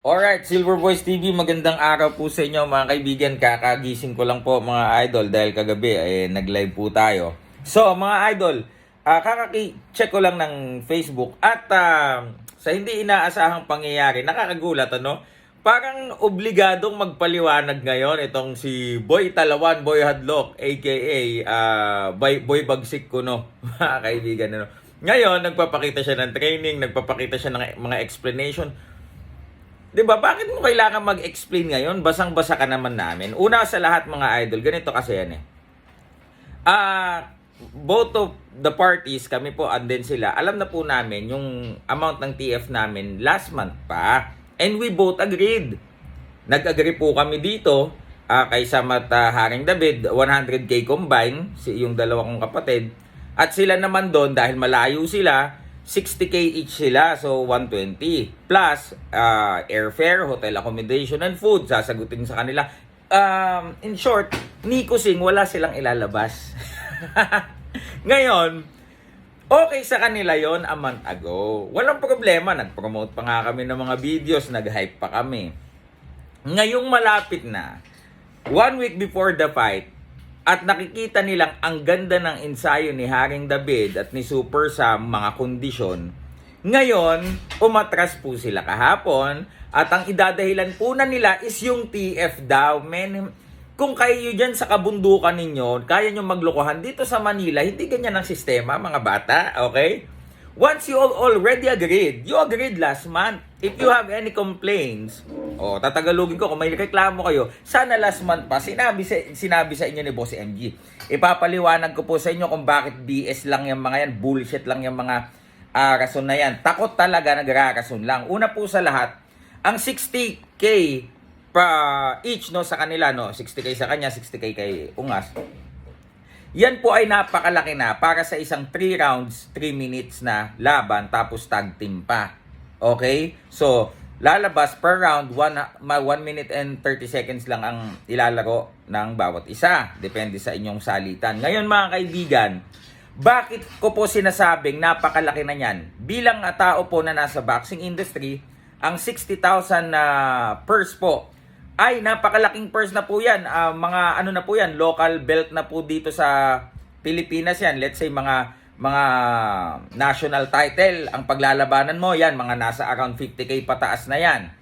Alright, Silver Boys TV, magandang araw po sa inyo mga kaibigan. Kakagising ko lang po mga idol dahil kagabi eh, nag-live po tayo. So mga idol, ah kakaki-check ko lang ng Facebook at ah, sa hindi inaasahang pangyayari, nakakagulat ano? Parang obligadong magpaliwanag ngayon itong si Boy Talawan, Boy Hadlock, aka ah, Boy, Boy Bagsik ko no, mga kaibigan. Ano? Ngayon, nagpapakita siya ng training, nagpapakita siya ng mga explanation. 'Di ba? Bakit mo kailangan mag-explain ngayon? Basang-basa ka naman namin. Una sa lahat mga idol, ganito kasi yan eh. Ah, both of the parties, kami po and then sila, alam na po namin yung amount ng TF namin last month pa. And we both agreed. Nag-agree po kami dito ah kay Samat ah, Haring David, 100k combine, si yung dalawa kong kapatid. At sila naman doon dahil malayo sila, 60k each sila, so 120. Plus, ah, airfare, hotel accommodation, and food, sasagutin sa kanila. Um, in short, Nico Sing, wala silang ilalabas. Ngayon, okay sa kanila yon a month ago. Walang problema, nag-promote pa nga kami ng mga videos, nag-hype pa kami. Ngayong malapit na, one week before the fight, at nakikita nilang ang ganda ng ensayo ni Haring David at ni Super sa mga kondisyon. Ngayon, umatras po sila kahapon at ang idadahilan po na nila is yung TF daw. Men, kung kayo dyan sa kabundukan ninyo, kaya nyo maglokohan dito sa Manila, hindi ganyan ang sistema, mga bata, okay? Once you already agreed, you agreed last month. If you have any complaints, oh, tatagalogin ko kung may reklamo kayo, sana last month pa sinabi sa sinabi sa inyo ni Boss MG. Ipapaliwanag ko po sa inyo kung bakit BS lang yung mga yan, bullshit lang yung mga ah, rason na yan. Takot talaga nagrarason lang. Una po sa lahat, ang 60k pa each no sa kanila no, 60k sa kanya, 60k kay Ungas. Yan po ay napakalaki na para sa isang 3 rounds, 3 minutes na laban tapos tag team pa. Okay? So, lalabas per round 1 minute and 30 seconds lang ang ilalaro ng bawat isa. Depende sa inyong salitan. Ngayon mga kaibigan, bakit ko po sinasabing napakalaki na yan? Bilang tao po na nasa boxing industry, ang 60,000 na purse po ay napakalaking purse na po yan. Ah, mga ano na po yan, local belt na po dito sa Pilipinas yan. Let's say mga mga national title ang paglalabanan mo yan, mga nasa around 50k pataas na yan.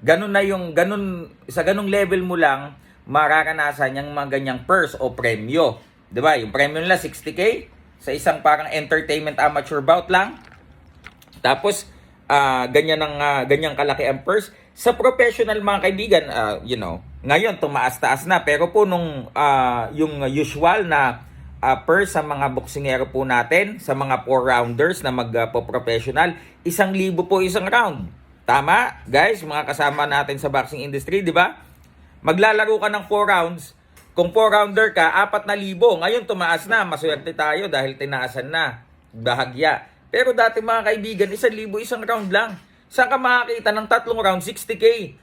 Ganun na yung ganun sa ganung level mo lang mararanasan yung mga ganyang purse o premyo. 'Di ba? Yung premyo nila 60k sa isang parang entertainment amateur bout lang. Tapos ah ganyan ang ah, ganyang kalaki ang purse sa professional mga kaibigan, ah, you know, ngayon tumaas-taas na pero po nung ah, yung usual na ah, purse sa mga boksingero po natin, sa mga 4 rounders na magpo-professional, isang libo po isang round. Tama, guys, mga kasama natin sa boxing industry, di ba? Maglalaro ka ng 4 rounds, kung 4 rounder ka, 4,000. Ngayon tumaas na, maswerte tayo dahil tinaasan na. Bahagya. Pero dati mga kaibigan, 1,000 isang round lang. Saan ka makakita ng tatlong round, 60k?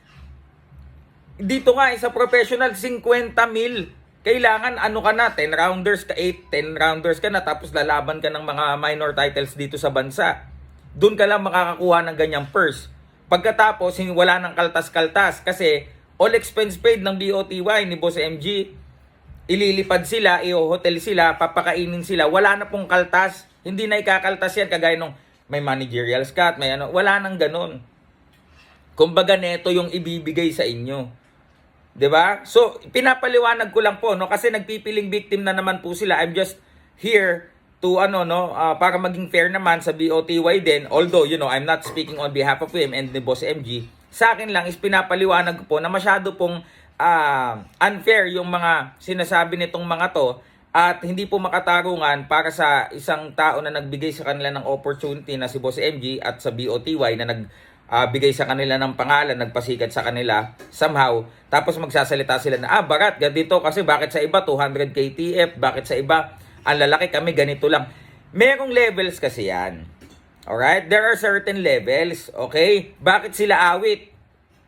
Dito nga, sa professional, 50 mil. Kailangan, ano ka na, 10 rounders ka, 8, 10 rounders ka na, tapos lalaban ka ng mga minor titles dito sa bansa. Doon ka lang makakakuha ng ganyang purse. Pagkatapos, wala ng kaltas-kaltas kasi all expense paid ng BOTY ni Boss MG. Ililipad sila, i-hotel sila, papakainin sila. Wala na pong kaltas. Hindi na ikakaltas yan kagaya nung may managerial cut, may ano. Wala nang ganun. Kumbaga neto yung ibibigay sa inyo. 'Di ba? So, pinapaliwanag ko lang po no kasi nagpipiling victim na naman po sila. I'm just here to ano no ah, para maging fair naman sa BOTY din. Although, you know, I'm not speaking on behalf of him and the boss MG. Sa akin lang is pinapaliwanag ko po na masyado pong ah, unfair yung mga sinasabi nitong mga to at hindi po makatarungan para sa isang tao na nagbigay sa kanila ng opportunity na si Boss MG at sa BOTY na nag ah, bigay sa kanila ng pangalan, nagpasikat sa kanila somehow. Tapos magsasalita sila na, ah, barat, ganito kasi bakit sa iba 200 KTF, bakit sa iba ang lalaki kami ganito lang. Merong levels kasi yan. Alright? There are certain levels. Okay? Bakit sila awit?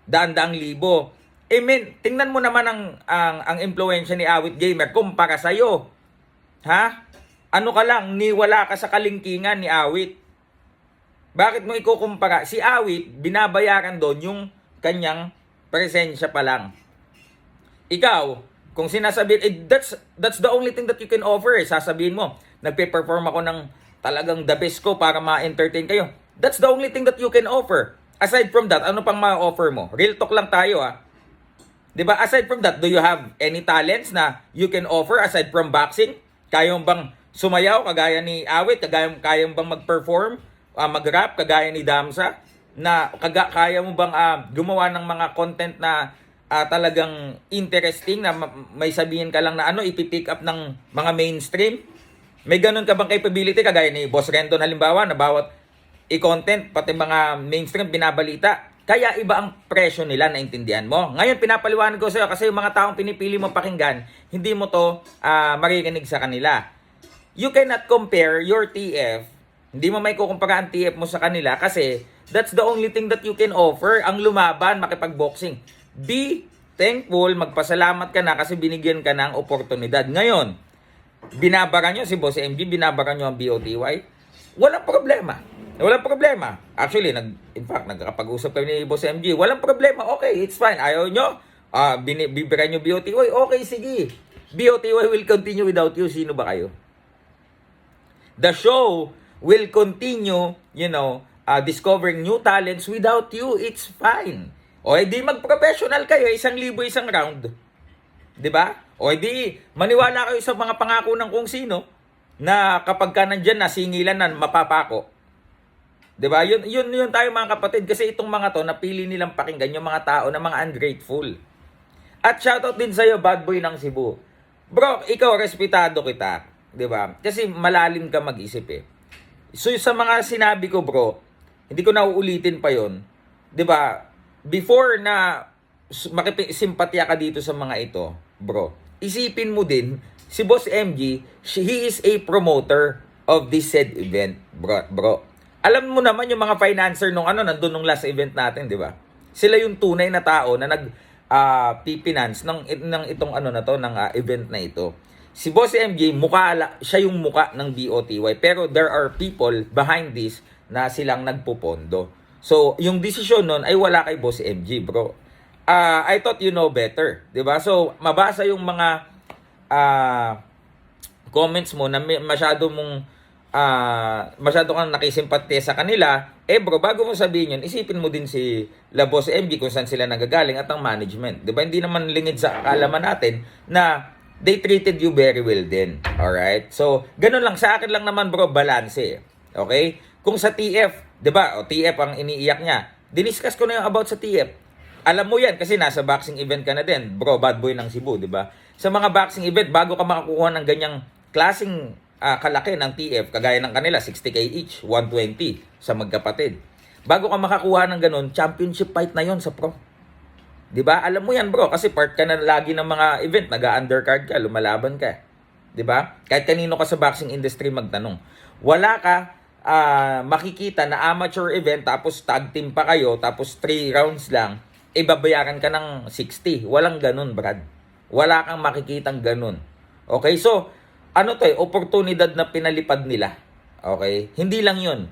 Daan-daang libo. I mean, tingnan mo naman ang, ang, ang impluensya ni Awit Gamer kumpara sa'yo. Ha? Ano ka lang, niwala ka sa kalingkingan ni Awit. Bakit mo ikukumpara? Si Awit, binabayaran doon yung kanyang presensya pa lang. Ikaw, kung sinasabihin, eh, that's, that's the only thing that you can offer. Eh. Sasabihin mo, nagpe-perform ako ng talagang the best ko para ma-entertain kayo. That's the only thing that you can offer. Aside from that, ano pang ma-offer mo? Real talk lang tayo ah. 'Di ba? Aside from that, do you have any talents na you can offer aside from boxing? Kaya mo bang sumayaw kagaya ni Awit? Kagaya kaya mo bang mag-perform, ah, mag-rap kagaya ni Damsa? Na kaga, kaya mo bang ah, gumawa ng mga content na ah, talagang interesting na ma- may sabihin ka lang na ano ipipick up ng mga mainstream? May ganun ka bang capability kagaya ni Boss Rendon halimbawa na bawat i-content pati mga mainstream binabalita kaya iba ang presyo nila, naintindihan mo. Ngayon, pinapaliwanag ko sa'yo kasi yung mga taong pinipili mo pakinggan, hindi mo to ah, maririnig sa kanila. You cannot compare your TF, hindi mo may kukumpara ang TF mo sa kanila kasi that's the only thing that you can offer, ang lumaban, makipagboxing. Be thankful, magpasalamat ka na kasi binigyan ka ng oportunidad. Ngayon, binabara nyo si Boss MG, binabara nyo ang BOTY, walang problema. Walang problema. Actually, nag, in fact, nagkakapag-usap kami ni Boss MG. Walang problema. Okay, it's fine. Ayaw nyo? Ah, bini, bibira nyo BOTY? Okay, sige. BOTY will continue without you. Sino ba kayo? The show will continue, you know, uh, discovering new talents without you. It's fine. O edi mag-professional kayo, isang libo isang round. 'Di ba? O edi maniwala kayo sa mga pangako ng kung sino na kapag ka nandyan na singilan na mapapako. 'Di ba? Yun yun yun tayo mga kapatid kasi itong mga to napili nilang pakinggan yung mga tao na mga ungrateful. At shoutout din sa iyo bad boy ng Cebu. Bro, ikaw respetado kita, 'di ba? Kasi malalim ka mag-isip eh. So sa mga sinabi ko, bro, hindi ko na uulitin pa 'yon. 'Di ba? Before na makipisimpatya ka dito sa mga ito, bro, isipin mo din si Boss MG, he is a promoter of this said event, bro. bro. Alam mo naman yung mga financer nung ano nandun nung last event natin, 'di ba? Sila yung tunay na tao na nag ah, pipinance ng ng itong ano na to ng ah, event na ito. Si Boss MJ mukha siya yung muka ng BOTY pero there are people behind this na silang nagpupondo. So, yung desisyon nun ay wala kay Boss MG, bro. Ah, I thought you know better, 'di ba? So, mabasa yung mga ah comments mo na masyado mong ah masyado kang nakisimpatya sa kanila, eh bro, bago mo sabihin yun, isipin mo din si La Boss MG kung saan sila nagagaling at ang management. Di ba? Hindi naman lingid sa kaalaman natin na they treated you very well din. Alright? So, ganun lang. Sa akin lang naman bro, balance eh. Okay? Kung sa TF, di ba? O TF ang iniiyak niya. Diniscuss ko na yung about sa TF. Alam mo yan kasi nasa boxing event ka na din. Bro, bad boy ng Cebu, di ba? Sa mga boxing event, bago ka makakuha ng ganyang klaseng ah, kalaki ng TF, kagaya ng kanila, 60k each, 120 sa magkapatid. Bago ka makakuha ng ganun, championship fight na yon sa pro. 'Di ba? Alam mo yan, bro, kasi part ka na lagi ng mga event, naga-undercard ka, lumalaban ka. 'Di ba? Kahit kanino ka sa boxing industry magtanong. Wala ka ah, makikita na amateur event tapos tag team pa kayo tapos 3 rounds lang, ibabayaran ka ng 60. Walang ganun, Brad. Wala kang makikitang ganun. Okay? So, ano to eh, oportunidad na pinalipad nila. Okay? Hindi lang 'yun.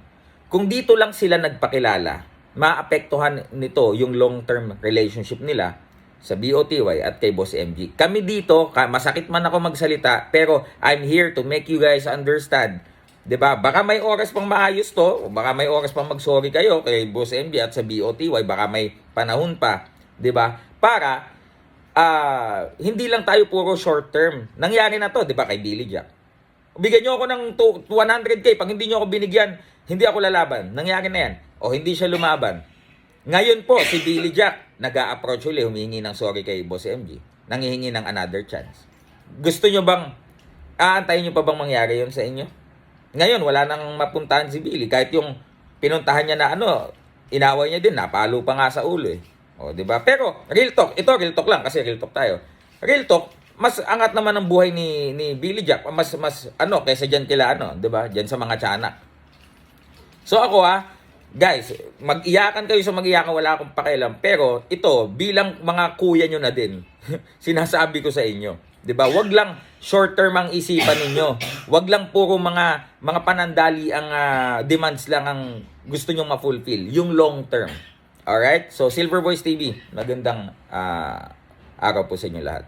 Kung dito lang sila nagpakilala, maapektuhan nito yung long-term relationship nila sa BOTY at kay Boss MG. Kami dito, masakit man ako magsalita, pero I'm here to make you guys understand. 'Di ba? Baka may oras pang maayos to, baka may oras pang mag-sorry kayo kay Boss MG at sa BOTY, baka may panahon pa, 'di ba? Para ah hindi lang tayo puro short term. Nangyari na to, 'di ba, kay Billy Jack. Bigyan niyo ako ng tu- 100k, pag hindi niyo ako binigyan, hindi ako lalaban. Nangyari na 'yan. O hindi siya lumaban. Ngayon po, si Billy Jack, nag approach ulit, humingi ng sorry kay Boss MG. Nangihingi ng another chance. Gusto nyo bang, aantayin nyo pa bang mangyari yon sa inyo? Ngayon, wala nang mapuntahan si Billy. Kahit yung pinuntahan niya na ano, inaway niya din, napalo pa nga sa ulo eh. O, di ba? Pero, real talk, ito real talk lang kasi real talk tayo. Real talk, mas angat naman ang buhay ni ni Billy Jack, mas mas ano kaysa diyan kila ano, 'di ba? Diyan sa mga tiyanak. So ako ah, guys, mag-iyakan kayo sa mag-iyakan, wala akong pakialam. Pero ito, bilang mga kuya nyo na din, sinasabi ko sa inyo. 'Di ba? Wag lang short term ang isipan ninyo. Wag lang puro mga mga panandali ang ah, demands lang ang gusto nyong ma-fulfill. Yung long term. Alright? So, Silver Voice TV, magandang ah, araw po sa inyo lahat.